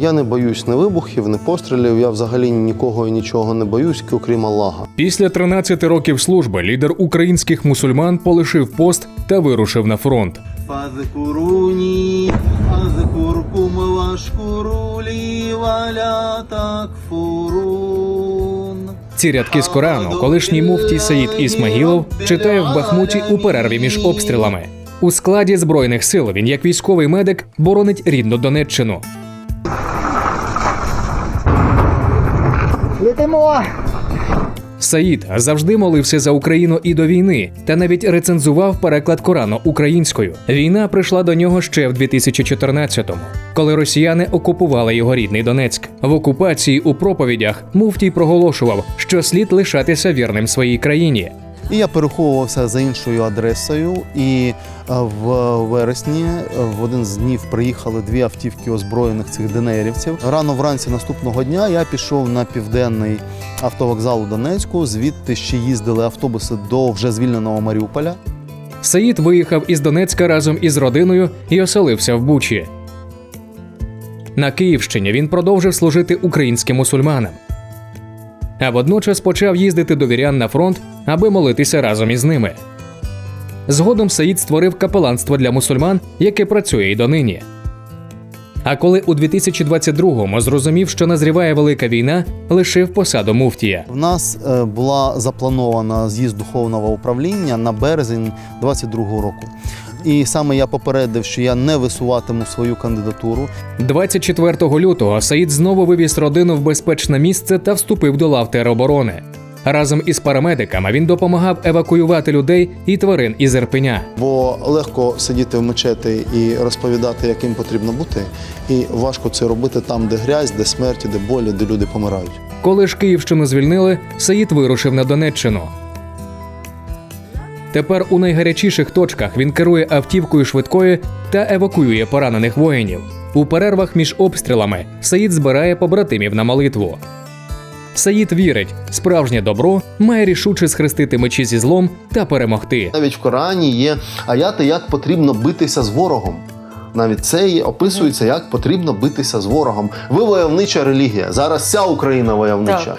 Я не боюсь ні вибухів, ні пострілів. Я взагалі нікого і нічого не боюсь, окрім Аллаха. Після 13 років служби лідер українських мусульман полишив пост та вирушив на фронт. Фазикуруні, валя такфурун. Ці рядки з Корану, колишній муфтій Саїд Ісмагілов, читає в Бахмуті у перерві між обстрілами. У складі збройних сил він, як військовий медик, боронить рідну Донеччину. Летимо! Саїд завжди молився за Україну і до війни, та навіть рецензував переклад Корану українською. Війна прийшла до нього ще в 2014-му, коли росіяни окупували його рідний Донецьк. В окупації у проповідях муфтій проголошував, що слід лишатися вірним своїй країні. І я переховувався за іншою адресою. І е, в вересні е, в один з днів приїхали дві автівки озброєних цих денерівців. Рано вранці наступного дня я пішов на південний автовокзал у Донецьку. Звідти ще їздили автобуси до вже звільненого Маріуполя. Саїд виїхав із Донецька разом із родиною і оселився в Бучі. На Київщині він продовжив служити українським мусульманам. А водночас почав їздити до вірян на фронт, аби молитися разом із ними. Згодом Саїд створив капеланство для мусульман, яке працює й донині. А коли у 2022-му зрозумів, що назріває велика війна, лишив посаду муфтія. В нас е, була запланована з'їзд духовного управління на березень 22-го року. І саме я попередив, що я не висуватиму свою кандидатуру. 24 лютого Саїд знову вивіз родину в безпечне місце та вступив до лав тероборони. Разом із парамедиками він допомагав евакуювати людей і тварин із Ірпеня. Бо легко сидіти в мечеті і розповідати, яким потрібно бути, і важко це робити там, де грязь, де смерті, де болі, де люди помирають. Коли ж Київщину звільнили, Саїд вирушив на Донеччину. Тепер у найгарячіших точках він керує автівкою швидкої та евакуює поранених воїнів. У перервах між обстрілами Саїд збирає побратимів на молитву. Саїд вірить, справжнє добро має рішуче схрестити мечі зі злом та перемогти. Навіть в Корані є аяти, як потрібно битися з ворогом. Навіть це є, описується, як потрібно битися з ворогом. Ви войовнича релігія. Зараз вся Україна войовнича. Так.